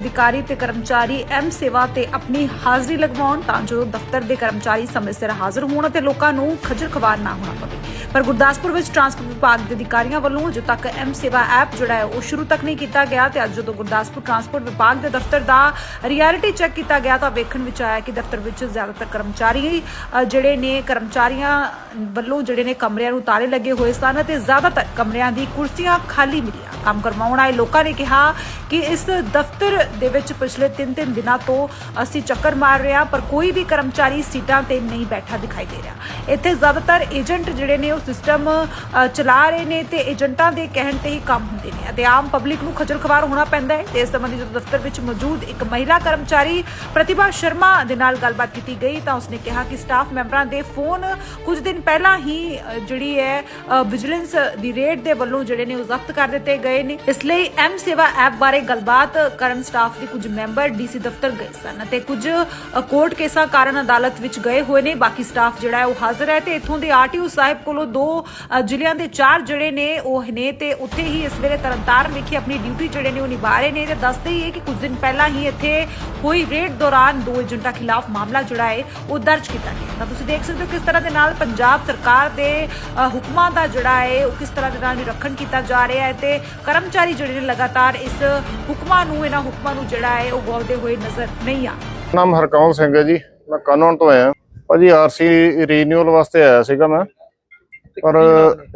ਅਧਿਕਾਰੀ ਤੇ ਕਰਮਚਾਰੀ ਐਮ ਸੇਵਾ ਤੇ ਆਪਣੀ ਹਾਜ਼ਰੀ ਲਗਵਾਉਣ ਤਾਂ ਜੋ ਦਫ਼ਤਰ ਦੇ ਕਰਮਚਾਰੀ ਸਮੇਂ ਸਿਰ ਹਾਜ਼ਰ ਹੋਣ ਅਤੇ ਲੋਕਾਂ ਨੂੰ ਖੱਜਲ ਖਵਾਰ ਨਾ ਹੋਣਾ ਪਵੇ। ਪਰ ਗੁਰਦਾਸਪੁਰ ਵਿੱਚ ਟਰਾਂਸਪੋਰਟ ਵਿਭਾਗ ਦੇ ਅਧਿਕਾਰੀਆਂ ਵੱਲੋਂ ਅਜੇ ਤੱਕ ਐਮ ਸੇਵਾ ਐਪ ਜਿਹੜਾ ਹੈ, ਉਹ ਸ਼ੁਰੂ ਤੱਕ ਨਹੀਂ ਕੀਤਾ ਗਿਆ ਤੇ ਅੱਜ ਜਦੋਂ ਗੁਰਦਾਸਪੁਰ ਟਰਾਂਸਪੋਰਟ ਵਿਭਾਗ ਦੇ ਦਫ਼ਤਰ ਦਾ ਰਿਐਲਿਟੀ ਚੈੱਕ ਕੀਤਾ ਗਿਆ ਤਾਂ ਵੇਖਣ ਵਿੱਚ ਆਇਆ ਕਿ ਦਫ਼ਤਰ ਵਿੱਚ ਜ਼ਿਆਦਾਤਰ ਕਰਮਚਾਰੀ ਜਿਹੜੇ ਨੇ ਕਰਮਚਾਰੀਆਂ ਵੱਲੋਂ ਜਿਹੜੇ ਨੇ ਕਮਰਿਆਂ ਨੂੰ ਤਾਲੇ ਲੱਗੇ ਹੋਏ ਸਨ ਅਤੇ ਜ਼ਿਆਦਾਤਰ ਕਮਰਿਆਂ ਦੀ ਕੁਰਸੀਆਂ ਖਾਲੀ ਮਿਲੀਆਂ। ਕੰਮ ਕਰਵਾਉਣ ਆਏ ਲੋਕਾਂ ਨੇ ਕਿਹਾ ਕਿ ਇਸ ਦਫ਼ਤਰ ਦੇ ਵਿੱਚ ਪਿਛਲੇ 3-3 ਦਿਨਾਂ ਤੋਂ ਅਸੀਂ ਚੱਕਰ ਮਾਰ ਰਹੇ ਹਾਂ, ਪਰ ਕੋਈ ਵੀ ਕਰਮਚਾਰੀ ਸੀਟਾਂ ਤੇ ਨਹੀਂ ਬੈਠਾ ਦਿਖਾਈ ਦੇ ਰਿਹਾ। ਇੱਥੇ ਜ਼ਿਆਦਾਤਰ ਏਜੰਟ ਜਿਹੜੇ ਨੇ ਉਹ ਸਿਸਟਮ ਚਲਾ ਰਹੇ ਨੇ ਤੇ ਏਜੰਟਾਂ ਦੇ ਕਹਿਣ ਤੇ ਹੀ ਕੰਮ ਹੁੰਦੇ ਨੇ। ਅਤੇ ਆਮ ਪਬਲਿਕ ਨੂੰ ਖੱਜਲ ਖਵਾਰ ਹੋਣਾ ਪੈਂਦਾ ਹੈ। ਤੇ ਇਸ ਸੰਬੰਧੀ ਜਦੋਂ ਦਫ਼ਤਰ ਵਿੱਚ ਮੌਜੂਦ ਇੱਕ ਮਹਿਲਾ ਕਰਮਚਾਰੀ ਪ੍ਰਤਿਭਾ ਸ਼ਰਮਾ ਦੇ ਨਾਲ ਗੱਲਬਾਤ ਕੀਤੀ ਗਈ, ਤਾਂ ਉਸਨੇ ਕਿਹਾ ਕਿ ਸਟਾਫ ਮੈਂਬਰਾਂ ਦੇ ਫੋਨ ਕੁਝ ਦਿਨ ਪਹਿਲਾਂ ਹੀ ਜਿਹੜੀ ਹੈ ਵਿਜੀਲੈਂਸ ਦੀ ਰੇਡ ਦੇ ਵੱਲੋਂ ਜਿਹੜੇ ਨੇ ਉਹ ਜ਼ਬਤ ਕਰ ਦਿੱਤੇ ਗਏ ਨੇ। ਇਸ ਲਈ ਐਮ ਸੇਵਾ ਐਪ ਬਾਰੇ ਗੱਲਬਾਤ ਕਰਨ ਸਟਾਫ ਦੇ ਕੁਝ ਮੈਂਬਰ ਡੀਸੀ ਦਫ਼ਤਰ ਗਏ ਸਨ ਅਤੇ ਕੁਝ ਕੋਰਟ ਕੇਸਾਂ ਕਾਰਨ ਅਦਾਲਤ ਵਿੱਚ ਗਏ ਹੋਏ ਨੇ। ਬਾਕੀ ਸਟਾਫ ਜਿਹੜਾ ਹੈ ਉਹ ਹਾਜ਼ਰ ਹੈ ਤੇ ਇੱਥੋਂ ਦੇ ਆਰਟੀਓ ਸਾਹਿਬ ਕੋਲੋਂ ਦੋ ਅ, ਜ਼ਿਲ੍ਹਿਆਂ ਦੇ ਚਾਰ ਜਿਹੜੇ ਨੇ ਉਹ ਨੇ ਤੇ ਉੱਥੇ ਹੀ ਇਸ ਵੇਲੇ ਤਰਨਤਾਰਨ ਵਿਖੇ ਆਪਣੀ ਡਿਊਟੀ ਜਿਹੜੇ ਨੇ ਉਹ ਨਿਭਾ ਰਹੇ ਨੇ ਤੇ ਦੱਸਦੇ ਹੀ ਹੈ ਕਿ ਕੁਝ ਦਿਨ ਪਹਿਲਾਂ ਹੀ ਇੱਥੇ ਹੋਈ ਰੇਡ ਦੌਰਾਨ ਦੋ ਏਜੰਟਾਂ ਖਿਲਾਫ ਮਾਮਲਾ ਜਿਹੜਾ ਹੈ ਉਹ ਦਰਜ ਕੀਤਾ ਗਿਆ। ਤਾਂ ਤੁਸੀਂ ਦੇਖ ਸਕਦੇ ਹੋ ਕਿਸ ਤਰ੍ਹਾਂ ਦੇ ਨਾਲ ਪੰਜਾਬ ਸਰਕਾਰ ਦੇ ਹੁਕਮਾਂ ਦਾ ਜਿਹੜਾ ਹੈ ਉਹ ਕਿਸ ਤਰ੍ਹਾਂ ਦੇ ਨਾਲ ਨਿਰੀਖਣ ਕੀਤਾ ਜਾ ਰਿਹਾ ਹੈ ਤੇ ਕਰਮਚਾਰੀ ਜਿਹੜੇ ਨੇ ਲਗਾਤਾਰ ਇਸ ਹੁਕਮਾਂ ਨੂੰ ਇਹਨਾਂ ਹੁਕਮਾਂ ਨੂੰ ਜਿਹੜਾ ਹੈ ਉਹ ਗੌਲਦੇ ਹੋਏ ਨਜ਼ਰ ਨਹੀਂ ਆ ਨਾਮ ਹਰਕਮਲ ਸਿੰਘ ਹੈ ਜੀ। ਮੈਂ ਕਾਨੌਨ ਤੋਂ ਆਇਆ। ਭਾਜੀ ਆਰਸੀ ਰੀਨਿਊਅਲ ਵਾਸਤੇ ਆਇਆ ਸੀਗਾ ਮੈਂ। ਪਰ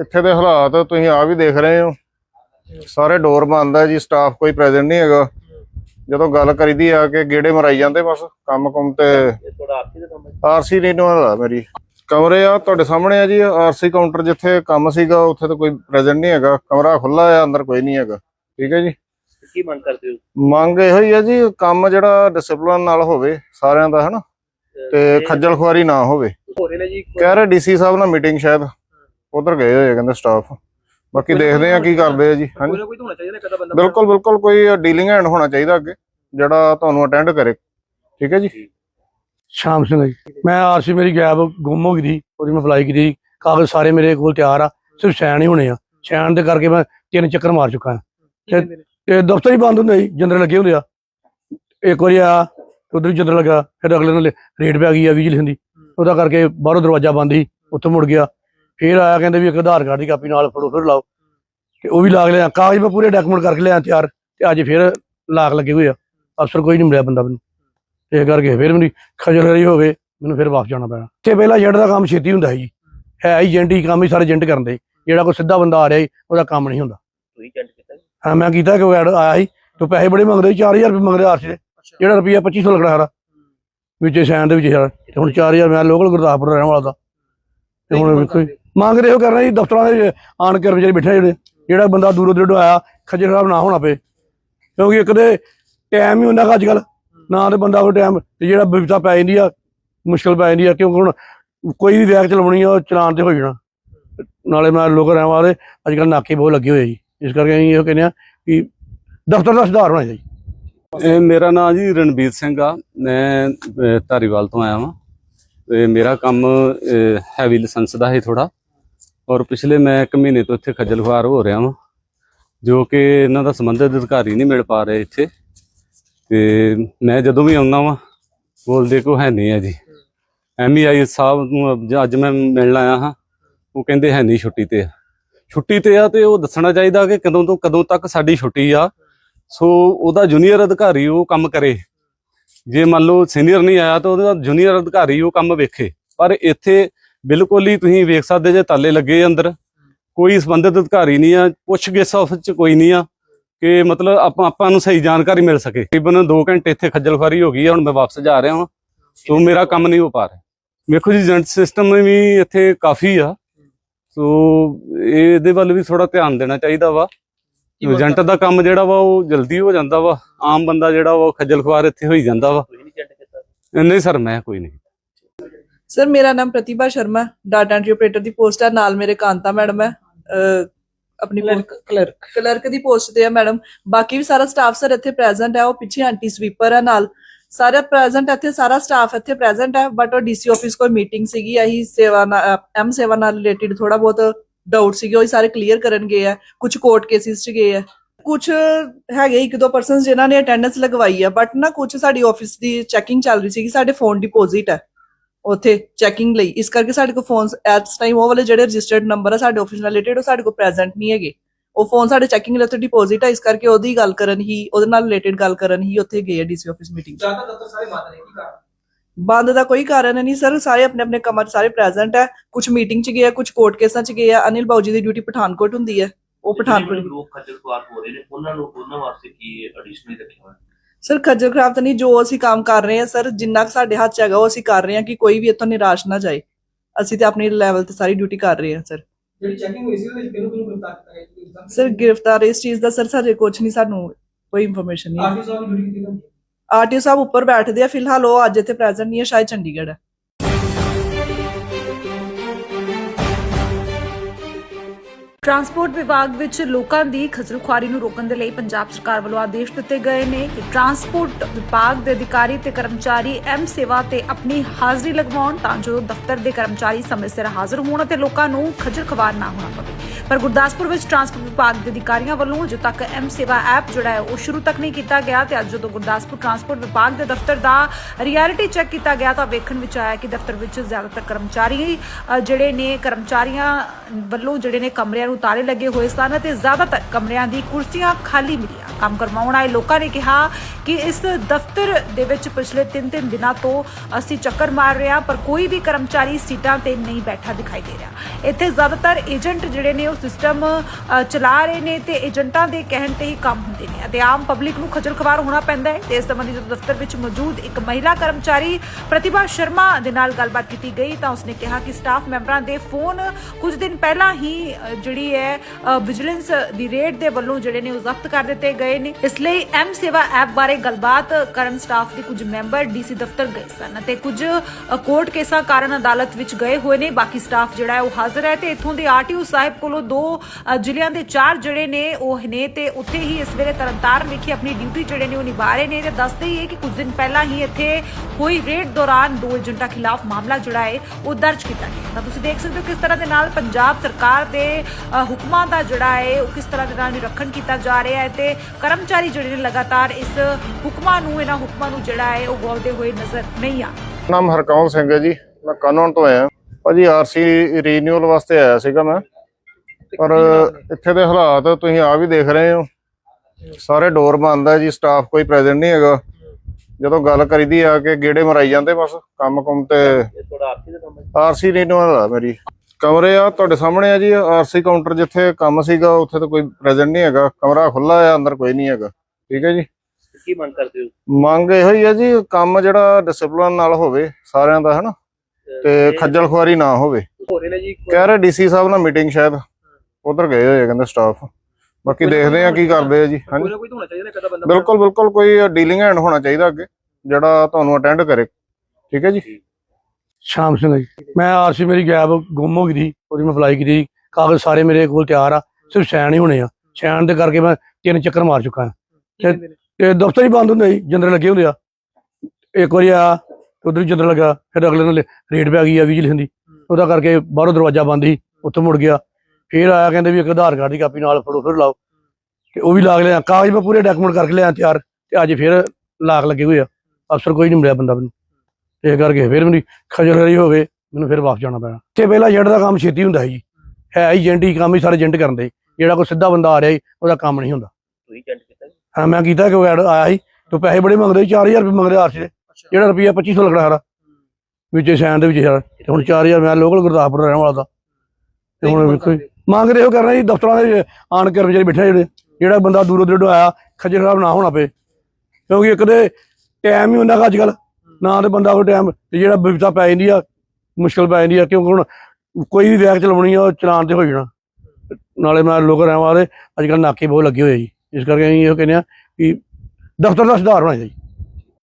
ਇੱਥੇ ਦੇ ਹਾਲਾਤ ਤੁਸੀਂ ਆ ਵੀ ਦੇਖ ਰਹੇ ਹੋ। ਸਾਰੇ ਡੋਰ ਬੰਦ ਹੈ ਜੀ ਸਟਾਫ ਕੋਈ ਪ੍ਰੈਜ਼ੈਂਟ ਨਹੀਂ ਹੈਗਾ। ਜਦੋਂ ਗੱਲ ਕਰੀਦੀ ਆ ਕਿ ਗੇੜੇ ਮਰਾਈ ਜਾਂਦੇ ਬਸ ਕੰਮ ਕੁਮ ਤੇ ਆਰਸੀ ਰੀਨਿਊਅਲ ਆ ਮੇਰੀ। ਕਮਰੇ ਆ ਤੁਹਾਡੇ ਸਾਹਮਣੇ ਆ ਜੀ ਆਰਸੀ ਕਾਊਂਟਰ ਜਿੱਥੇ ਕੰਮ ਸੀਗਾ ਉੱਥੇ ਤਾਂ ਕੋਈ ਪ੍ਰੈਜ਼ੈਂਟ ਨਹੀਂ ਹੈਗਾ। ਕਮਰਾ ਖੁੱਲਾ ਆ ਅੰਦਰ ਕੋਈ ਨਹੀਂ ਹੈਗਾ। ਠੀਕ ਹੈ ਜੀ? ਕੀ ਮੰਗ ਕਰਦੇ ਹੋ? ਮੰਗ ਇਹੋ ਹੀ ਹੈ ਜੀ ਕੰਮ ਜਿਹੜਾ ਡਿਸਪਲਿਨ ਨਾਲ ਹੋਵੇ ਸਾਰਿਆਂ ਦਾ ਹਨਾ? ਤੇ ਖੱਜਲ ਖੁਆਰੀ ਨਾ ਹੋਵੇ। ਹੋ ਰਹੇ ਨੇ ਜੀ ਕਹਿ ਰਹੇ ਡੀਸੀ ਸਾਹਿਬ ਨਾਲ ਮੀਟਿੰਗ ਸ਼ਾਇਦ। ਉਧਰ ਗਏ ਹੋਏ ਕਹਿੰਦੇ ਸਟਾਫ ਬਾਕੀ ਦੇਖਦੇ ਆ ਕੀ ਕਰਦੇ ਆ ਜੀ ਹਾਂਜੀ। ਕੋਈ ਹੋਣਾ ਚਾਹੀਦਾ ਨਾ ਕਦਾ ਬੰਦਾ ਬਿਲਕੁਲ ਬਿਲਕੁਲ ਕੋਈ ਡੀਲਿੰਗ ਹੈਂਡ ਹੋਣਾ ਚਾਹੀਦਾ ਅੱਗੇ ਜਿਹੜਾ ਤੁਹਾਨੂੰ ਅਟੈਂਡ ਕਰੇ। ਠੀਕ ਹੈ ਜੀ? ਸ਼ਾਮ ਸਿੰਘ ਜੀ। ਮੈਂ ਆਰਸੀ ਮੇਰੀ ਗੈਬ ਗੁੰਮ ਹੋ ਗਈ ਸੀ ਉਹਦੀ ਮੈਂ ਅਪਲਾਈ ਕੀਤੀ। ਕਾਗਜ਼ ਸਾਰੇ ਮੇਰੇ ਕੋਲ ਤਿਆਰ ਆ ਸਿਰਫ ਸਾਈਨ ਹੀ ਹੋਣੇ ਆ। ਸਾਈਨ ਦੇ ਕਰਕੇ ਮੈਂ ਤਿੰਨ ਚੱਕਰ ਮਾਰ ਚੁੱਕਾ ਹਾਂ। ਤੇ ਦਫ਼ਤਰ ਹੀ ਬੰਦ ਹੁੰਦੇ ਸੀ ਜੰਦਰ ਲੱਗੇ ਹੁੰਦੇ ਆ। ਇੱਕ ਵਾਰੀ ਆ ਉਧਰ ਵੀ ਜੰਦਰ ਲੱਗਾ ਫਿਰ ਅਗਲੇ ਨਾਲ ਰੇਡ ਪੈ ਗਈ ਆ ਵਿਜੀਲ ਹੁੰਦੀ ਉਹਦਾ ਕਰਕੇ ਬਾਹਰੋਂ ਦਰਵਾਜ਼ਾ ਬੰਦ ਸੀ ਉੱਥੋਂ ਮੁੜ ਗਿਆ। ਫਿਰ ਆਇਆ ਕਹਿੰਦੇ ਵੀ ਇੱਕ ਆਧਾਰ ਕਾਰਡ ਦੀ ਕਾਪੀ ਨਾਲ ਫੜੋ ਫਿਰ ਲਾਓ। ਤੇ ਉਹ ਵੀ ਲਾਗ ਲਿਆ ਕਾਗਜ਼ ਮੈਂ ਪੂਰੇ ਡਾਕੂਮੈਂਟ ਕਰਕੇ ਲਿਆ ਤਿਆਰ ਤੇ ਅੱਜ ਫਿਰ ਲਾਗ ਲੱਗੇ ਹੋਏ ਆ। ਅਫਸਰ ਕੋਈ ਨਹੀਂ ਮਿਲਿਆ ਬੰਦਾ ਮੈਨੂੰ। ਤੇ ਇਹ ਕਰਕੇ ਫਿਰ ਮੇਰੀ ਖਜਲਰੀ ਹੋ ਗਏ ਮੈਨੂੰ ਫਿਰ ਵਾਪਸ ਜਾਣਾ ਪੈਣਾ। ਤੇ ਪਹਿਲਾਂ ਏਜੰਟ ਦਾ ਕੰਮ ਛੇਤੀ ਹੁੰਦਾ ਸੀ ਜੀ। ਹੈ ਏਜੰਟ ਹੀ ਕੰਮ ਹੀ ਸਾਰੇ ਏਜੰਟ ਕਰਦੇ ਜਿਹੜਾ ਕੋਈ ਸਿੱਧਾ ਬੰਦਾ ਆ ਰਿਹਾ ਉਹਦਾ ਕੰਮ ਨਹੀਂ ਹੁੰਦਾ। ਤੁਸੀਂ ਚੈਂਟ ਕੀਤਾ? ਹਾਂ ਮੈਂ ਕੀਤਾ ਕਿ ਉਹ ਐਡ ਆਇਆ ਸੀ ਤੇ ਪੈਸੇ ਬੜੇ ਮੰਗਦੇ ਸੀ 4000 ਰੁਪਏ ਮੰਗਦੇ ਆਰਸੀ ਦੇ। ਜਿਹੜਾ ਰੁਪਿਆ 2500 ਲੱਗਣਾ ਸਾਰਾ। ਵਿੱਚ ਸੈਨ ਦੇ ਵਿੱਚ ਹੁਣ 4000 ਮੈਂ ਲੋਕਲ ਗੁਰਦਾਸਪੁਰ ਰਹਿਣ ਵਾਲਾ ਦਾ ਤੇ ਹੁਣ ਵੇਖੋ ਜੀ, ਮੰਗ ਰਹੇ ਹੋ ਕਰਨਾ ਜੀ, ਦਫ਼ਤਰਾਂ ਦੇ ਵਿੱਚ ਆਣ ਕੇ ਕਰਮਚਾਰੀ ਬੈਠੇ ਜਿਹੜੇ, ਜਿਹੜਾ ਬੰਦਾ ਦੂਰੋਂ ਦੂਰੋਂ ਆਇਆ, ਖੱਜਲ ਖਰਾਬ ਨਾ ਹੋਣਾ ਪਏ। ਕਿਉਂਕਿ ਇੱਕ ਤੇ ਟਾਈਮ ਹੀ ਹੁੰਦਾ ਅੱਜ ਕੱਲ ਨਾ ਤੇ ਬੰਦਾ ਕੋਈ ਟਾਈਮ ਤੇ ਜਿਹੜਾ ਬਿਪਤਾ ਪੈ ਜਾਂਦੀ ਆ, ਮੁਸ਼ਕਲ ਪੈ ਜਾਂਦੀ ਆ, ਕਿਉਂਕਿ ਹੁਣ ਕੋਈ ਵੀ ਵੈਕ ਚਲਾਉਣੀ ਆ, ਉਹ ਚਲਾਨ ਤੇ ਹੋ ਜਾਣਾ। ਨਾਲੇ ਮੈਂ ਲੋਕ ਰਹਿਣ ਵਾਲੇ ਅੱਜ ਕੱਲ ਨਾਕੇ ਬਹੁਤ ਲੱਗੇ ਹੋਏ ਜੀ। ਇਸ ਕਰਕੇ ਅਸੀਂ ਇਹ ਕਹਿੰਦੇ ਆ ਕਿ ਦਫ਼ਤਰ ਦਾ ਸੁਧਾਰ ਹੋਣਾ ਚਾਹੀਦਾ। ਇਹ ਮੇਰਾ ਨਾਮ ਜੀ ਰਣਬੀਰ ਸਿੰਘ ਆ। ਮੈਂ ਧਾਰੀਵਾਲ ਤੋਂ ਆਇਆ ਵਾਂ। ਤੇ ਮੇਰਾ ਕੰਮ ਹੈਵੀ ਲਾਇਸੈਂਸ ਦਾ ਹੈ ਥੋੜਾ ਔਰ ਪਿਛਲੇ ਮੈਂ ਇੱਕ ਮਹੀਨੇ ਤੋਂ ਇੱਥੇ ਖੱਜਲ ਖੁਆਰ ਹੋ ਰਿਹਾ ਵਾਂ, ਜੋ ਕਿ ਇਹਨਾਂ ਦਾ ਸੰਬੰਧਿਤ ਅਧਿਕਾਰੀ ਨਹੀਂ ਮਿਲ ਪਾ ਰਹੇ ਇੱਥੇ। ਤੇ ਮੈਂ ਜਦੋਂ ਵੀ ਆਉਂਦਾ ਵਾਂ, ਬੋਲਦੇ ਕੋ ਹੈ ਨਹੀਂ ਹੈ ਜੀ। ਐਮਈਆਈ ਸਾਹਿਬ ਨੂੰ ਅੱਜ- ਮੈਂ ਮਿਲਣ ਆਇਆ ਹਾਂ, ਉਹ ਕਹਿੰਦੇ ਹੈ ਨਹੀਂ ਛੁੱਟੀ ਤੇ ਆ। ਛੁੱਟੀ ਤੇ ਆ ਤੇ ਉਹ ਦੱਸਣਾ ਚਾਹੀਦਾ ਕਿ ਕਦੋਂ ਤੋਂ ਕਦੋਂ ਤੱਕ ਸਾਡੀ ਛੁੱਟੀ ਆ। ਸੋ ਉਹਦਾ ਜੂਨੀਅਰ ਅਧਿਕਾਰੀ ਉਹ ਕੰਮ ਕਰੇ। ਜੇ ਮੰਨ ਲਓ ਸੀਨੀਅਰ ਨਹੀਂ ਆਇਆ ਤਾਂ ਉਹਦਾ ਜੂਨੀਅਰ ਅਧਿਕਾਰੀ ਉਹ ਕੰਮ ਵੇਖੇ। ਪਰ ਇੱਥੇ ਬਿਲਕੁਲ ਹੀ ਤੁਸੀਂ ਵੇਖ ਸਕਦੇ ਜੇ ਤਾਲੇ ਲੱਗੇ ਅੰਦਰ ਕੋਈ ਸੰਬੰਧਿਤ ਅਧਿਕਾਰੀ ਨਹੀਂ ਆ ਪੁੱਛ ਗਿੱਛ ਆਫਿਸ ਚ ਕੋਈ ਨਹੀਂ ਆ ਕਿ ਮਤਲਬ ਆਪਾਂ ਆਪਾਂ ਨੂੰ ਸਹੀ ਜਾਣਕਾਰੀ ਮਿਲ ਸਕੇ। ਤਕਰੀਬਨ 2 ਘੰਟੇ ਇੱਥੇ ਖੱਜਲ ਖੁਆਰੀ ਹੋ ਗਈ ਹੁਣ ਮੈਂ ਵਾਪਸ ਜਾ ਰਿਹਾ ਹਾਂ ਸੋ ਮੇਰਾ ਕੰਮ ਨਹੀਂ ਹੋ ਪਾ ਰਿਹਾ। ਵੇਖੋ ਜੀ ਏਜੰਟ ਸਿਸਟਮ ਵੀ ਇੱਥੇ ਕਾਫੀ ਆ। ਸੋ ਇਹ- ਇਹਦੇ ਵੱਲ ਵੀ ਥੋੜਾ ਧਿਆਨ ਦੇਣਾ ਚਾਹੀਦਾ ਵਾ। ਏਜੰਟ ਦਾ ਕੰਮ ਜਿਹੜਾ ਵਾ ਉਹ ਜਲਦੀ ਹੋ ਜਾਂਦਾ ਵਾ। ਆਮ ਬੰਦਾ ਜਿਹੜਾ ਵਾ ਉਹ ਖੱਜਲ ਖੁਆਰ ਇੱਥੇ ਹੋਈ ਜਾਂਦਾ ਵਾ। ਨਹੀਂ ਸਰ ਮੈਂ ਕੋਈ ਨਹੀਂ। ਸਰ ਮੇਰਾ ਨਾਮ Pratibha Sharma data entry operator ਦੀ ਪੋਸਟ ਹੈ ਨਾਲ ਮੇਰੇ ਕਾਂਤਾ ਮੈਡਮ ਹੈ ਆਪਣੀ ਕਲਰਕ ਕਲਰਕ ਦੀ ਪੋਸਟ ਤੇ ਹੈ ਮੈਡਮ ਬਾਕੀ ਵੀ ਸਾਰਾ ਸਟਾਫ ਸਰ ਇੱਥੇ ਪ੍ਰੈਜ਼ੈਂਟ ਹੈ ਉਹ ਪਿੱਛੇ ਆਂਟੀ ਸਵੀਪਰ ਹੈ ਨਾਲ। ਸਾਰਾ ਪ੍ਰੈਜ਼ੈਂਟ ਇੱਥੇ ਸਾਰਾ ਸਟਾਫ ਇੱਥੇ ਪ੍ਰੈਜ਼ੈਂਟ ਹੈ ਬਟ ਉਹ ਡੀਸੀ ਆਫਿਸ ਕੋਈ ਮੀਟਿੰਗ ਸੀਗੀ ਆਹੀ ਸੇਵਾ ਐਮ ਸੇਵਾ ਨਾਲ ਰਿਲੇਟਡ ਥੋੜਾ ਬਹੁਤ ਡਾਊਟ ਸੀਗੇ ਉਹ ਸਾਰੇ ਕਲੀਅਰ ਕਰਨ ਗਏ ਆ। ਕੁਝ ਕੋਰਟ ਕੇਸਿਸ ਚ ਗਏ ਆ। ਕੁਝ ਹੈਗੇ ਇੱਕ ਦੋ ਪਰਸਨਸ ਜਿਨ੍ਹਾਂ ਨੇ ਅਟੈਂਡੈਂਸ ਲਗਵਾਈ ਆ ਬਟ ਨਾ ਕੁਝ ਸਾਡੀ ਆਫਿਸ ਦੀ ਚੈਕਿੰਗ ਚੱਲ ਰਹੀ ਸੀ ਸਾਡੇ ਫੋਨ ਡਿਪੋਜ਼ਿਟ ਹੈ ਉੱਥੇ ਚੈਕਿੰਗ ਲਈ। ਇਸ ਕਰਕੇ ਸਾਡੇ ਕੋਲ ਫੋਨਸ ਐਟ ਟਾਈਮ ਉਹ ਵਾਲੇ ਜਿਹੜੇ ਰਜਿਸਟਰਡ ਨੰਬਰ ਆ ਸਾਡੇ ਆਫਿਸ ਨਾਲ ਰਿਲੇਟਡ ਉਹ ਸਾਡੇ ਕੋਲ ਪ੍ਰੈਜ਼ੈਂਟ ਨਹੀਂ ਹੈਗੇ। ਉਹ ਫੋਨ ਸਾਡੇ ਚੈਕਿੰਗ ਲਈ ਉੱਥੇ ਡਿਪੋਜ਼ਿਟ ਹੈ ਇਸ ਕਰਕੇ ਉਹਦੀ ਗੱਲ ਕਰਨ ਹੀ ਉਹਦੇ ਨਾਲ ਰਿਲੇਟਡ ਗੱਲ ਕਰਨ ਹੀ ਉੱਥੇ ਗਏ ਆ ਡੀਸੀ ਆਫਿਸ ਮੀਟਿੰਗ ਜ਼ਿਆਦਾ ਦਫ਼ਤਰ ਸਾਰੇ ਬੰਦ ਨੇ ਕੀ ਕਾਰਨ? ਬੰਦ ਦਾ ਕੋਈ ਕਾਰਨ ਨਹੀਂ ਸਰ ਸਾਰੇ ਆਪਣੇ ਆਪਣੇ ਕੰਮਾਂ 'ਚ ਸਾਰੇ ਪ੍ਰੈਜ਼ੈਂਟ ਹੈ ਕੁਝ ਮੀਟਿੰਗ 'ਚ ਗਏ ਆ ਕੁਝ ਕੋਰਟ ਕੇਸਾਂ 'ਚ ਗਏ ਆ। ਅਨਿਲ ਬਾਊਜੀ ਦੀ ਡਿਊਟੀ ਪਠਾਨਕੋਟ ਹੁੰਦੀ ਹੈ ਉਹ ਪਠਾਨਕੋਟ ਲੋਕ ਖੱਜਲ ਖੁਆਰ ਹੋ ਰਹੇ ਨੇ ਉਹਨਾਂ ਨੂੰ ਉਹਨਾਂ ਵਾਸਤੇ ਕੀ ਐਡੀਸ਼ਨਲ ਰੱਖਿਆ ਹੋਇਆ? ਸਰ ਖੱਜਲ ਖਰਾਬ ਤਾਂ ਨਹੀਂ ਜੋ ਅਸੀਂ ਕੰਮ ਕਰ ਰਹੇ ਹਾਂ ਸਰ ਜਿੰਨਾ ਕੁ ਸਾਡੇ ਹੱਥ 'ਚ ਹੈਗਾ ਉਹ ਅਸੀਂ ਕਰ ਰਹੇ ਹਾਂ ਕਿ ਕੋਈ ਵੀ ਇੱਥੋਂ ਨਿਰਾਸ਼ ਨਾ ਜਾਏ। ਅਸੀਂ ਤੇ ਆਪਣੀ ਲੈਵਲ ਤੇ ਸਾਰੀ ਡਿਊਟੀ ਕਰ ਰਹੇ ਹਾਂ ਸਰ। ਜਿਹੜੀ ਚੈਕਿੰਗ ਹੋਈ ਸੀ ਉਹਦੇ ਵਿੱਚ ਕਿਹਨੂੰ ਕਿਹਨੂੰ ਗ੍ਰਿਫਤਾਰ ਕੀਤਾ ਗਿਆ? ਸਰ ਗ੍ਰਿਫਤਾਰ ਇਸ ਚੀਜ਼ ਦਾ ਸਰ ਸਾਡੇ ਕੁਝ ਨਹੀਂ ਸਾਨੂੰ ਕੋਈ ਇਨਫੋਰਮੇਸ਼ਨ ਨਹੀਂ ਆਰਟੀ ਸਾਹਿਬ ਦੀ ਡਿਊਟੀ ਕੀਤੀ ਗਈ ਆਰਟੀਓ ਸਾਹਿਬ ਉੱਪਰ ਬੈਠਦੇ ਆ ਫਿਲਹਾਲ ਉਹ ਅੱਜ ਇੱਥੇ ਪ੍ਰੈਜ਼ੈਂਟ ਨਹੀਂ ਹੈ ਸ਼ਾਇਦ ਚੰਡੀਗੜ੍ਹ ਹੈ। ਟਰਾਂਸਪੋਰਟ ਵਿਭਾਗ ਵਿੱਚ ਲੋਕਾਂ ਦੀ ਖੱਜਲ ਨੂੰ ਰੋਕਣ ਦੇ ਲਈ ਪੰਜਾਬ ਸਰਕਾਰ ਵੱਲੋਂ ਆਦੇਸ਼ ਦਿੱਤੇ ਗਏ ਨੇ ਕਿ ਟਰਾਂਸਪੋਰਟ ਵਿਭਾਗ ਦੇ ਅਧਿਕਾਰੀ ਤੇ ਕਰਮਚਾਰੀ ਐਮ ਸੇਵਾ ਤੇ ਆਪਣੀ ਹਾਜ਼ਰੀ ਲਗਵਾਉਣ ਤਾਂ ਜੋ ਦਫ਼ਤਰ ਦੇ ਕਰਮਚਾਰੀ ਸਮੇਂ ਸਿਰ ਹਾਜ਼ਰ ਹੋਣ ਅਤੇ ਲੋਕਾਂ ਨੂੰ ਖੱਜਲ ਖੁਆਰ ਨਾ ਹੋਣਾ ਪਵੇ। ਪਰ ਗੁਰਦਾਸਪੁਰ ਵਿੱਚ ਟਰਾਂਸਪੋਰਟ ਵਿਭਾਗ ਦੇ ਅਧਿਕਾਰੀਆਂ ਵੱਲੋਂ ਅਜੇ ਤੱਕ ਐਮ ਸੇਵਾ ਐਪ ਜਿਹੜਾ ਹੈ, ਉਹ ਸ਼ੁਰੂ ਤੱਕ ਨਹੀਂ ਕੀਤਾ ਗਿਆ ਤੇ ਅੱਜ ਜਦੋਂ ਗੁਰਦਾਸਪੁਰ ਟਰਾਂਸਪੋਰਟ ਵਿਭਾਗ ਦੇ ਦਫ਼ਤਰ ਦਾ ਰਿਐਲਿਟੀ ਚੈੱਕ ਕੀਤਾ ਗਿਆ ਤਾਂ ਵੇਖਣ ਵਿੱਚ ਆਇਆ ਕਿ ਦਫ਼ਤਰ ਵਿੱਚ ਜ਼ਿਆਦਾਤਰ ਕਰਮਚਾਰੀ ਜਿਹੜੇ ਨੇ ਕਰਮਚਾਰੀਆਂ ਵੱਲੋਂ ਜਿਹੜੇ ਨੇ ਕਮਰਿਆਂ ਨੂੰ ਲੱਗੇ ਹੋਏ ਸਨ ਅਤੇ ਜ਼ਿਆਦਾਤਰ ਕਮਰਿਆਂ ਦੀ ਕੁਰਸੀਆਂ ਖਾਲੀ ਮਿਲੀਆਂ। ਕੰਮ ਕਰਵਾਉਣ ਆਏ ਲੋਕਾਂ ਨੇ ਕਿਹਾ ਕਿ ਇਸ ਦਫ਼ਤਰ ਦੇ ਵਿੱਚ ਪਿਛਲੇ 3-3 ਦਿਨਾਂ ਤੋਂ ਅਸੀਂ ਚੱਕਰ ਮਾਰ ਰਹੇ ਹਾਂ, ਪਰ ਕੋਈ ਵੀ ਕਰਮਚਾਰੀ ਸੀਟਾਂ ਤੇ ਨਹੀਂ ਬੈਠਾ ਦਿਖਾਈ ਦੇ ਰਿਹਾ। ਇੱਥੇ ਜ਼ਿਆਦਾਤਰ ਏਜੰਟ ਜਿਹੜੇ ਨੇ ਉਹ ਸਿਸਟਮ ਚਲਾ ਰਹੇ ਨੇ ਤੇ ਏਜੰਟਾਂ ਦੇ ਕਹਿਣ ਤੇ ਹੀ ਕੰਮ ਹੁੰਦੇ ਨੇ। ਅਤੇ ਆਮ ਪਬਲਿਕ ਨੂੰ ਖਜਲ ਖਵਾਰ ਹੋਣਾ ਪੈਂਦਾ ਹੈ ਤੇ ਇਸ ਸੰਬੰਧੀ ਜਦੋਂ ਦਫ਼ਤਰ ਵਿੱਚ ਮੌਜੂਦ ਇੱਕ ਮਹਿਲਾ ਕਰਮਚਾਰੀ ਪ੍ਰਤਿਭਾ ਸ਼ਰਮਾ ਦੇ ਨਾਲ ਗੱਲਬਾਤ ਕੀਤੀ ਗਈ ਤਾਂ ਉਸਨੇ ਕਿਹਾ ਕਿ ਸਟਾਫ ਮੈਂਬਰਾਂ ਦੇ ਫੋਨ ਕੁਝ ਦਿਨ ਪਹਿਲਾਂ ਹੀ ਜਿਹੜੀ ਜਿਹੜੀ ਹੈ ਵਿਜੀਲੈਂਸ ਦੀ ਰੇਡ ਦੇ ਵੱਲੋਂ ਜਿਹੜੇ ਨੇ ਉਹ ਜ਼ਬਤ ਕਰ ਦਿੱਤੇ ਗਏ ਨੇ। ਇਸ ਲਈ ਐਮ ਸੇਵਾ ਐਪ ਬਾਰੇ ਗੱਲਬਾਤ ਕਰਨ ਸਟਾਫ ਦੇ ਕੁਝ ਮੈਂਬਰ ਡੀਸੀ ਦਫ਼ਤਰ ਗਏ ਸਨ ਅਤੇ ਕੁਝ ਕੋਰਟ ਕੇਸਾਂ ਕਾਰਨ ਅਦਾਲਤ ਵਿੱਚ ਗਏ ਹੋਏ ਨੇ। ਬਾਕੀ ਸਟਾਫ ਜਿਹੜਾ ਹੈ ਉਹ ਹਾਜ਼ਰ ਹੈ ਤੇ ਇੱਥੋਂ ਦੇ ਆਰਟੀਓ ਸਾਹਿਬ ਕੋਲੋਂ ਦੋ ਜ਼ਿਲ੍ਹਿਆਂ ਦੇ ਚਾਰ ਜਿਹੜੇ ਨੇ ਉਹ ਨੇ ਤੇ ਉੱਥੇ ਹੀ ਇਸ ਵੇਲੇ ਤਰਨਤਾਰਨ ਵਿਖੇ ਆਪਣੀ ਡਿਊਟੀ ਜਿਹੜੇ ਨੇ ਉਹ ਨਿਭਾ ਰਹੇ ਨੇ ਤੇ ਦੱਸਦੇ ਹੀ ਹੈ ਕਿ ਕੁਝ ਦਿਨ ਪਹਿਲਾਂ ਹੀ ਇੱਥੇ ਹੋਈ ਰੇਡ ਦੌਰਾਨ ਦੋ ਏਜੰਟਾਂ ਖਿਲਾਫ ਮਾਮਲਾ ਜਿਹੜਾ ਹੈ ਉਹ ਦਰਜ ਕੀਤਾ ਗਿਆ। ਤਾਂ ਤੁਸੀਂ ਦੇਖ ਸਕਦੇ ਹੋ ਕਿਸ ਤਰ੍ਹਾਂ ਦੇ ਨਾਲ ਪੰਜਾਬ ਸਰਕਾਰ ਦੇ ਹੁਕਮਾਂ ਦਾ ਜਿਹੜਾ ਹੈ ਉਹ ਕਿਸ ਤਰ੍ਹਾਂ ਦੇ ਨਾਲ ਨਿਰੀਖਣ ਕੀਤਾ ਜਾ ਰਿਹਾ ਹੈ ਤੇ ਕਰਮਚਾਰੀ ਜਿਹੜੇ ਨੇ ਲਗਾਤਾਰ ਇਸ ਹੁਕਮਾਂ ਨੂੰ ਇਹਨਾਂ ਹੁਕਮਾਂ ਨੂੰ ਜਿਹੜਾ ਹੈ ਉਹ ਗੌਲਦੇ ਹੋਏ ਨਜ਼ਰ ਨਹੀਂ ਆ। ਨਾਮ ਹਰਕੌਣ ਸਿੰਘ ਹੈ ਜੀ। ਮੈਂ ਕਾਨੂੰਨ ਤੋਂ ਆਇਆ। ਭਾਜੀ ਆਰਸੀ ਰੀਨਿਊਅਲ ਵਾਸਤੇ ਆਇਆ ਸੀਗਾ ਮੈਂ। ਪਰ ਇੱਥੇ ਦੇ ਹਾਲਾਤ ਤੁਸੀਂ ਆ ਵੀ ਦੇਖ ਰਹੇ ਹੋ। ਸਾਰੇ ਡੋਰ ਬੰਦ ਹੈ ਜੀ ਸਟਾਫ ਕੋਈ ਪ੍ਰੈਜ਼ੈਂਟ ਨਹੀਂ ਹੈਗਾ। ਜਦੋਂ ਗੱਲ ਕਰੀਦੀ ਆ ਕਿ ਗੇੜੇ ਮਰਾਈ ਜਾਂਦੇ ਬਸ ਕੰਮ ਕੁਮ ਤੇ ਆਰਸੀ ਰੀਨਿਊਅਲ ਆ ਮੇਰੀ। ਕਮਰੇ ਆ ਤੁਹਾਡੇ ਸਾਹਮਣੇ ਆ ਜੀ ਆਰਸੀ ਕਾਊਂਟਰ ਜਿੱਥੇ ਕੰਮ ਸੀਗਾ ਉੱਥੇ ਤਾਂ ਕੋਈ ਪ੍ਰੈਜ਼ੈਂਟ ਨਹੀਂ ਹੈਗਾ। ਕਮਰਾ ਖੁੱਲਾ ਆ ਅੰਦਰ ਕੋਈ ਨਹੀਂ ਹੈਗਾ। ਠੀਕ ਹੈ ਜੀ? ਕੀ ਮੰਗ ਕਰਦੇ ਹੋ? ਮੰਗ ਇਹੋ ਹੀ ਹੈ ਜੀ ਕੰਮ ਜਿਹੜਾ ਡਿਸਪਲਿਨ ਨਾਲ ਹੋਵੇ ਸਾਰਿਆਂ ਦਾ ਹਨਾ? ਤੇ ਖੱਜਲ ਖੁਆਰੀ ਨਾ ਹੋਵੇ। ਕਹਿ ਰਹੇ ਡੀਸੀ ਸਾਹਿਬ ਨਾਲ ਮੀਟਿੰਗ ਸ਼ਾਇਦ। ਉਧਰ ਗਏ ਹੋਏ ਆ ਕਹਿੰਦੇ ਸਟਾਫ ਬਾਕੀ ਦੇਖਦੇ ਆ ਕੀ ਕਰਦੇ ਆ ਜੀ। ਹਾਂਜੀ। ਬਿਲਕੁਲ ਬਿਲਕੁਲ ਕੋਈ ਡੀਲਿੰਗ ਹੈਂਡ ਹੋਣਾ ਚਾਹੀਦਾ ਅੱਗੇ ਜਿਹੜਾ ਤੁਹਾਨੂੰ ਅਟੈਂਡ ਕਰੇ। ਠੀਕ ਹੈ ਜੀ? ਸ਼ਾਮ ਸਿੰਘ ਜੀ। ਮੈਂ ਆਰਸੀ ਮੇਰੀ ਗੈਬ ਗੁੰਮ ਹੋ ਗਈ ਸੀ ਉਹਦੀ ਮੈਂ ਅਪਲਾਈ ਕੀਤੀ ਕਾਗਜ਼ ਸਾਰੇ ਮੇਰੇ ਕੋਲ ਤਿਆਰ ਆ ਸਿਰਫ ਸਾਈਨ ਹੀ ਹੋਣੇ ਆ। ਸਾਈਨ ਦੇ ਕਰਕੇ ਮੈਂ ਤਿੰਨ ਚੱਕਰ ਮਾਰ ਚੁੱਕਾ ਹਾਂ? ਤੇ ਦਫ਼ਤਰ ਹੀ ਬੰਦ ਹੁੰਦੇ ਸੀ ਜੰਦਰ ਲੱਗੇ ਹੁੰਦੇ ਆ। ਇੱਕ ਵਾਰੀ ਆ ਉਧਰ ਜੰਦਰ ਲੱਗਾ ਫਿਰ ਅਗਲੇ ਦਿਨ ਰੇਡ ਪੈ ਗਈ ਆ ਵਿਜੀਲ ਦੀ ਉਹਦਾ ਕਰਕੇ ਬਾਹਰੋਂ ਦਰਵਾਜ਼ਾ ਬੰਦ ਸੀ ਉੱਥੋਂ ਮੁੜ ਗਿਆ। ਫਿਰ ਆਇਆ ਕਹਿੰਦੇ ਵੀ ਇੱਕ ਆਧਾਰ ਕਾਰਡ ਦੀ ਕਾਪੀ ਨਾਲ ਫੜੋ ਫਿਰ ਲਾਓ। ਤੇ ਉਹ ਵੀ ਲਾਗ ਲਿਆ। ਕਾਗਜ਼ ਮੈਂ ਪੂਰੇ ਡਾਕੂਮੈਂਟ ਕਰਕੇ ਲਿਆ ਤਿਆਰ ਤੇ ਅੱਜ ਫਿਰ ਲਾਗ ਲੱਗੇ ਹੋਏ ਆ। ਅਫਸਰ ਕੋਈ ਨਹੀਂ ਮਿਲਿਆ ਬੰਦਾ ਮੈਨੂੰ। ਤੇ ਕਰਕੇ ਫਿਰ ਮੇਰੀ ਖਜਲਖਰੀ ਹੋ ਗਏ ਮੈਨੂੰ ਫਿਰ ਵਾਪਸ ਜਾਣਾ ਪੈਣਾ। ਤੇ ਪਹਿਲਾਂ ਏਜੰਟ ਦਾ ਕੰਮ ਛੇਤੀ ਹੁੰਦਾ ਸੀ ਜੀ। ਹੈ ਏਜੰਟ ਹੀ ਕੰਮ ਹੀ ਸਾਰੇ ਏਜੰਟ ਕਰਦੇ ਜਿਹੜਾ ਕੋਈ ਸਿੱਧਾ ਬੰਦਾ ਆ ਰਿਹਾ ਉਹਦਾ ਕੰਮ ਨਹੀਂ ਹੁੰਦਾ। ਤੁਸੀਂ ਏਜੰਟ ਕੀਤਾ? ਹਾਂ ਮੈਂ ਕੀਤਾ ਕਿ ਉਹ ਐਡ ਆਇਆ ਸੀ ਤੇ ਪੈਸੇ ਬੜੇ ਮੰਗਦੇ 4000 ਰੁਪਏ ਮੰਗਦੇ ਆਰਸੀ ਦੇ। ਜਿਹੜਾ ਰੁਪਈਆ 2500 ਲੱਗਣਾ ਸਾਰਾ। ਵਿੱਚ ਸੈਨ ਦੇ ਵਿੱਚ ਹੁਣ 4000 ਮੈਂ ਲੋਕਲ ਗੁਰਦਾਸਪੁਰ ਰਹਿਣ ਵਾਲਾ ਦਾ ਤੇ ਹੁਣ ਵੇਖੋ ਜੀ, ਮੰਗ ਰਹੇ ਹੋ ਕਰਨਾ ਜੀ ਦਫ਼ਤਰਾਂ ਦੇ ਆਣ ਕੇ ਕਰਮਚਾਰੀ ਬੈਠੇ ਜਿਹੜੇ। ਜਿਹੜਾ ਬੰਦਾ ਦੂਰੋਂ ਦੂਰੋਂ ਆਇਆ ਖੱਜਲ ਖਰਾਬ ਨਾ ਹੋਣਾ ਪਏ। ਕਿਉਂਕਿ ਇੱਕ ਤੇ ਟਾਈਮ ਹੀ ਹੁੰਦਾ ਅੱਜ ਕੱਲ ਨਾ ਤੇ ਬੰਦਾ ਕੋਈ ਟਾਈਮ ਤੇ ਜਿਹੜਾ ਬਿਪਤਾ ਪੈ ਜਾਂਦੀ ਆ, ਮੁਸ਼ਕਲ ਪੈ ਜਾਂਦੀ ਆ, ਕਿਉਂਕਿ ਹੁਣ ਕੋਈ ਵੀ ਵੈਕ ਚਲਾਉਣੀ ਆ, ਉਹ ਚਲਾਨ ਤੇ ਹੋ ਜਾਣਾ। ਨਾਲੇ ਮੈਂ ਲੋਕ ਰਹਿਣ ਵਾਲੇ ਅੱਜ ਕੱਲ ਨਾਕੇ ਬਹੁਤ ਲੱਗੇ ਹੋਏ ਜੀ। ਇਸ ਕਰਕੇ ਅਸੀਂ ਇਹ ਕਹਿੰਦੇ ਆ ਕਿ ਦਫ਼ਤਰ ਦਾ ਸੁਧਾਰ ਹੋਣਾ ਚਾਹੀਦਾ।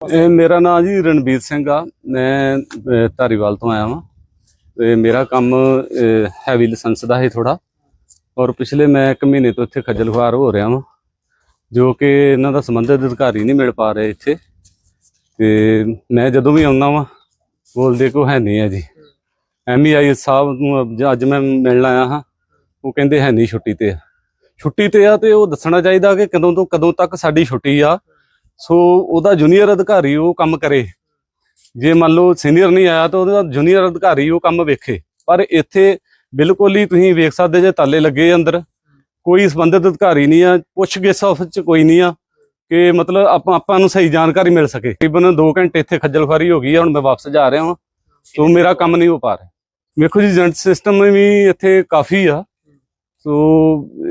ਜੀ ਇਹ ਮੇਰਾ ਨਾਮ ਜੀ ਰਣਬੀਰ ਸਿੰਘ ਆ। ਮੈਂ ਧਾਰੀਵਾਲ ਤੋਂ ਆਇਆ ਵਾਂ। ਤੇ ਮੇਰਾ ਕੰਮ ਹੈਵੀ ਲਾਇਸੈਂਸ ਦਾ ਹੈ ਥੋੜਾ ਔਰ ਪਿਛਲੇ ਮੈਂ ਇੱਕ ਮਹੀਨੇ ਤੋਂ ਇੱਥੇ ਖੱਜਲ ਖੁਆਰ ਹੋ ਰਿਹਾ ਵਾਂ। ਜੋ ਕਿ ਇਹਨਾਂ ਦਾ ਸੰਬੰਧਿਤ ਅਧਿਕਾਰੀ ਨਹੀਂ ਮਿਲ ਪਾ ਰਹੇ ਇੱਥੇ। ਤੇ ਮੈਂ ਜਦੋਂ ਵੀ ਆਉਂਦਾ ਵਾਂ, ਬੋਲਦੇ ਕੋ ਹੈ ਨਹੀਂ ਹੈ ਜੀ। ਐਮਈਆਈ ਸਾਹਿਬ ਨੂੰ ਅੱਜ- ਮੈਂ ਮਿਲਣ ਆਇਆ ਹਾਂ, ਉਹ ਕਹਿੰਦੇ ਹੈ ਨਹੀਂ ਛੁੱਟੀ ਤੇ ਆ। ਛੁੱਟੀ ਤੇ ਆ ਤੇ ਉਹ ਦੱਸਣਾ ਚਾਹੀਦਾ ਕਿ ਕਦੋਂ ਤੋਂ ਕਦੋਂ ਤੱਕ ਸਾਡੀ ਛੁੱਟੀ ਆ। ਸੋ ਉਹਦਾ ਜੂਨੀਅਰ ਅਧਿਕਾਰੀ ਉਹ ਕੰਮ ਕਰੇ। ਜੇ ਮੰਨ ਲਓ ਸੀਨੀਅਰ ਨਹੀਂ ਆਇਆ ਤਾਂ ਉਹਦਾ ਜੂਨੀਅਰ ਅਧਿਕਾਰੀ ਉਹ ਕੰਮ ਵੇਖੇ। ਪਰ ਇੱਥੇ ਬਿਲਕੁਲ ਹੀ ਤੁਸੀਂ ਵੇਖ ਸਕਦੇ ਜੇ ਤਾਲੇ ਲੱਗੇ ਅੰਦਰ, ਕੋਈ ਸੰਬੰਧਿਤ ਅਧਿਕਾਰੀ ਨਹੀਂ ਆ ਪੁੱਛ ਪੁੱਛਗਿੱਛ ਆਫਿਸ ਚ ਕੋਈ ਨਹੀਂ ਆ। ਕਿ ਮਤਲਬ ਆਪਾਂ ਆਪਾਂ ਨੂੰ ਸਹੀ ਜਾਣਕਾਰੀ ਮਿਲ ਸਕੇ। ਤਕਰੀਬਨ 2 ਘੰਟੇ ਇੱਥੇ ਖੱਜਲ ਖੁਆਰੀ ਹੋ ਗਈ ਆ ਹੁਣ ਮੈਂ ਵਾਪਸ ਜਾ ਰਿਹਾ ਹਾਂ ਸੋ ਮੇਰਾ ਕੰਮ ਨਹੀਂ ਹੋ ਪਾ ਰਿਹਾ। ਵੇਖੋ ਜੀ ਏਜੰਟ ਸਿਸਟਮ ਵੀ ਇੱਥੇ ਕਾਫੀ ਆ। ਸੋ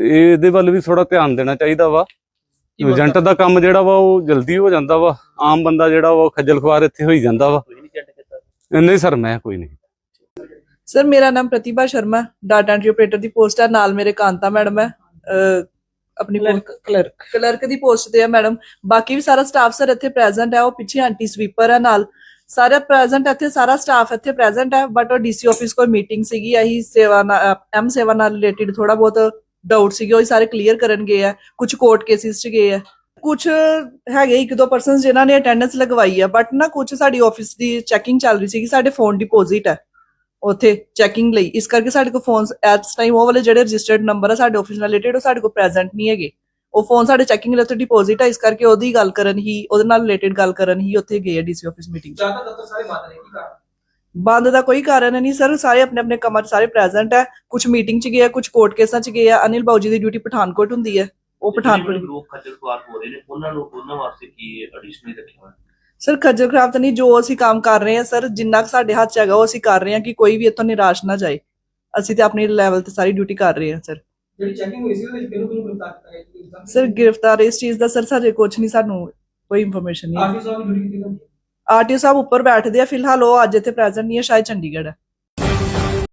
ਇਹਦੇ ਵੱਲ ਵੀ ਥੋੜਾ ਧਿਆਨ ਦੇਣਾ ਚਾਹੀਦਾ ਵਾ। ਏਜੰਟ ਦਾ ਕੰਮ ਜਿਹੜਾ ਵਾ ਉਹ ਜਲਦੀ ਹੋ ਜਾਂਦਾ ਵਾ। ਆਮ ਬੰਦਾ ਜਿਹੜਾ ਵਾ ਉਹ ਖੱਜਲ ਖੁਆਰ ਇੱਥੇ ਹੋਈ ਜਾਂਦਾ ਵਾ। ਨਹੀਂ ਸਰ ਮੈਂ ਕੋਈ ਨਹੀਂ। ਸਰ ਮੇਰਾ ਨਾਮ Pratibha Sharma data entry operator ਦੀ ਪੋਸਟ ਹੈ ਨਾਲ ਮੇਰੇ ਕਾਂਤਾ ਮੈਡਮ ਹੈ। ਆਪਣੀ ਕਲਰਕ ਕਲਰਕ ਦੀ ਪੋਸਟ ਤੇ ਹੈ ਮੈਡਮ। ਬਾਕੀ ਵੀ ਸਾਰਾ ਸਟਾਫ ਸਰ ਇੱਥੇ ਪ੍ਰੈਜ਼ੈਂਟ ਹੈ ਉਹ ਪਿੱਛੇ ਆਂਟੀ ਸਵੀਪਰ ਹੈ ਨਾਲ। ਸਾਰਾ ਪ੍ਰੈਜ਼ੈਂਟ ਇੱਥੇ ਸਾਰਾ ਸਟਾਫ ਇੱਥੇ ਪ੍ਰੈਜ਼ੈਂਟ ਹੈ ਬਟ ਉਹ ਡੀਸੀ ਆਫਿਸ ਕੋਈ ਮੀਟਿੰਗ ਸੀਗੀ ਇਹੀ ਸੇਵਾ ਐਮ ਸੇਵਾ ਨਾਲ ਰਿਲੇਟਡ ਥੋੜਾ ਬਹੁਤ ਡਾਊਟ ਸੀਗੇ ਉਹ ਸਾਰੇ ਕਲੀਅਰ ਕਰਨ ਗਏ ਆ। ਕੁਝ ਕੋਰਟ ਕੇਸਿਸ ਚ ਗਏ ਆ। ਕੁਝ ਹੈਗੇ ਇੱਕ ਦੋ ਪਰਸਨਸ ਜਿਨ੍ਹਾਂ ਨੇ ਅਟੈਂਡੈਂਸ ਲਗਵਾਈ ਆ ਬਟ ਨਾ ਕੁਝ ਸਾਡੀ ਆਫਿਸ ਦੀ ਚੈਕਿੰਗ ਚੱਲ ਰਹੀ ਸੀਗੀ ਸਾਡੇ ਫੋਨ ਡਿਪੋਜ਼ਿਟ ਹੈ ਉੱਥੇ ਚੈਕਿੰਗ ਲਈ। ਇਸ ਕਰਕੇ ਸਾਡੇ ਕੋਲ ਫੋਨਸ ਐਟ ਟਾਈਮ ਉਹ ਵਾਲੇ ਜਿਹੜੇ ਰਜਿਸਟਰਡ ਨੰਬਰ ਆ ਸਾਡੇ ਆਫਿਸ ਨਾਲ ਰਿਲੇਟਡ ਉਹ ਸਾਡੇ ਕੋਲ ਪ੍ਰੈਜ਼ੈਂਟ ਨਹੀਂ ਹੈਗੇ। ਉਹ ਫੋਨ ਸਾਡੇ ਚੈਕਿੰਗ ਲਈ ਉੱਥੇ ਡਿਪੋਜ਼ਿਟ ਹੈ ਇਸ ਕਰਕੇ ਉਹਦੀ ਗੱਲ ਕਰਨ ਹੀ ਉਹਦੇ ਨਾਲ ਰਿਲੇਟਡ ਗੱਲ ਕਰਨ ਹੀ ਉੱਥੇ ਗਏ ਆ ਡੀਸੀ ਆਫਿਸ ਮੀਟਿੰਗ ਜ਼ਿਆਦਾ ਦਫ਼ਤਰ ਸਾਰੇ ਬੰਦ ਨੇ ਕੀ ਕਾਰਨ? ਬੰਦ ਦਾ ਕੋਈ ਕਾਰਨ ਨਹੀਂ ਸਰ ਸਾਰੇ ਆਪਣੇ ਆਪਣੇ ਕੰਮਾਂ 'ਚ ਸਾਰੇ ਪ੍ਰੈਜ਼ੈਂਟ ਹੈ ਕੁਝ ਮੀਟਿੰਗ 'ਚ ਗਏ ਆ ਕੁਝ ਕੋਰਟ ਕੇਸਾਂ 'ਚ ਗਏ ਆ। ਅਨਿਲ ਬਾਊਜੀ ਦੀ ਡਿਊਟੀ ਪਠਾਨਕੋਟ ਹੁੰਦੀ ਹੈ ਉਹ ਪਠਾਨਕੋਟ ਗਰੁੱਪ ਖੱਜਲ ਖੁਆਰ ਹੋ ਰਹੇ ਨੇ ਉਹਨਾਂ ਨੂੰ ਉਹਨਾਂ ਵਾਸਤੇ ਕੀ ਐਡੀਸ਼ਨਲ ਰੱਖਿਆ ਹੋਇਆ? ਸਰ ਖੱਜਲ ਖਰਾਬ ਤਾਂ ਨਹੀਂ ਜੋ ਅਸੀਂ ਕੰਮ ਕਰ ਰਹੇ ਹਾਂ ਸਰ ਜਿੰਨਾ ਕੁ ਸਾਡੇ ਹੱਥ 'ਚ ਹੈਗਾ ਉਹ ਅਸੀਂ ਕਰ ਰਹੇ ਹਾਂ ਕਿ ਕੋਈ ਵੀ ਇੱਥੋਂ ਨਿਰਾਸ਼ ਨਾ ਜਾਏ। ਅਸੀਂ ਤੇ ਆਪਣੀ ਲੈਵਲ ਤੇ ਸਾਰੀ ਡਿਊਟੀ ਕਰ ਰਹੇ ਹਾਂ ਸਰ। ਜਿਹੜੀ ਚੈਕਿੰਗ ਹੋਈ ਸੀ ਉਹਦੇ ਵਿੱਚ ਕਿਹਨੂੰ ਕਿਹਨੂੰ ਗ੍ਰਿਫਤਾਰ ਕੀਤਾ ਗਿਆ? ਸੀ ਇਕਦਮ? ਸਰ ਗ੍ਰਿਫਤਾਰ ਇਸ ਚੀਜ਼ ਦਾ ਸਰ ਸਾਡੇ ਕੁਝ ਨਹੀਂ ਸਾਨੂੰ ਕੋਈ ਇਨਫੋਰਮੇਸ਼ਨ ਨਹੀਂ ਆਰਟੀ ਸਾਹਿਬ ਦੀ ਡਿਊਟੀ ਕੀਤੀ ਗਈ ਆਰਟੀਓ ਸਾਹਿਬ ਉੱਪਰ ਬੈਠਦੇ ਆ ਫਿਲਹਾਲ ਉਹ ਅੱਜ ਇੱਥੇ ਪ੍ਰੈਜ਼ੈਂਟ ਨਹੀਂ ਹੈ ਸ਼ਾਇਦ ਚੰਡੀਗੜ੍ਹ ਹੈ।